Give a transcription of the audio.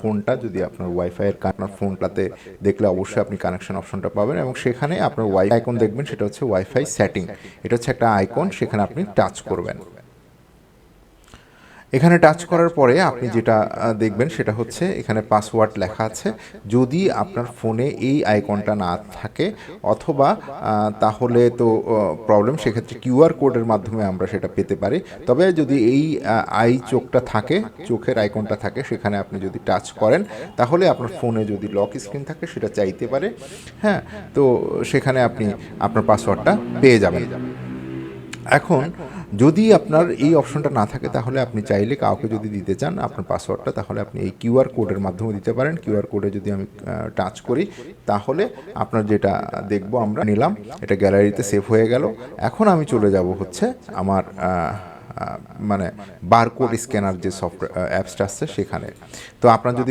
ফোনটা যদি আপনার ওয়াইফাইয়ের আপনার ফোনটাতে দেখলে অবশ্যই আপনি কানেকশন অপশনটা পাবেন এবং সেখানে আপনার ওয়াই আইকন দেখবেন, সেটা হচ্ছে ওয়াইফাই সেটিং এটা হচ্ছে একটা আইকন সেখানে আপনি টাচ করবেন। এখানে টাচ করার পরে আপনি যেটা দেখবেন সেটা হচ্ছে এখানে পাসওয়ার্ড লেখা আছে। যদি আপনার ফোনে এই আইকনটা না থাকে অথবা তাহলে তো প্রবলেম সেক্ষেত্রে কিউআর কোডের মাধ্যমে আমরা সেটা পেতে পারি। তবে যদি এই আই চোখটা থাকে, চোখের আইকনটা থাকে, সেখানে আপনি যদি টাচ করেন, তাহলে আপনার ফোনে যদি লক স্ক্রিন থাকে, সেটা চাইতে পারে। হ্যাঁ তো সেখানে আপনি আপনার পাসওয়ার্ডটা পেয়ে যাবেন। এখন যদি আপনার এই অপশনটা না থাকে, তাহলে আপনি চাইলে কাউকে যদি দিতে চান আপনার পাসওয়ার্ডটা তাহলে আপনি এই কিউআর কোডের মাধ্যমে দিতে পারেন। কিউআর কোডে যদি আমি টাচ করি, তাহলে আপনার যেটা দেখব আমরা নিলাম, এটা গ্যালারিতে সেভ হয়ে গেল। এখন আমি চলে যাব হচ্ছে আমার মানে বারকোড স্ক্যানার যে সফটওয়্যার অ্যাপসটা আসছে সেখানে। তো আপনার যদি